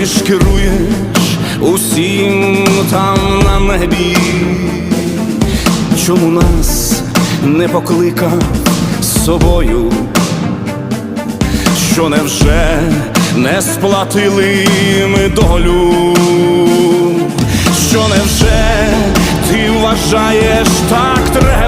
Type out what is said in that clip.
ти ж керуєш усім там на небі, чому нас не покликав з собою, що невже не сплатили ми долю, що невже ти вважаєш так треба?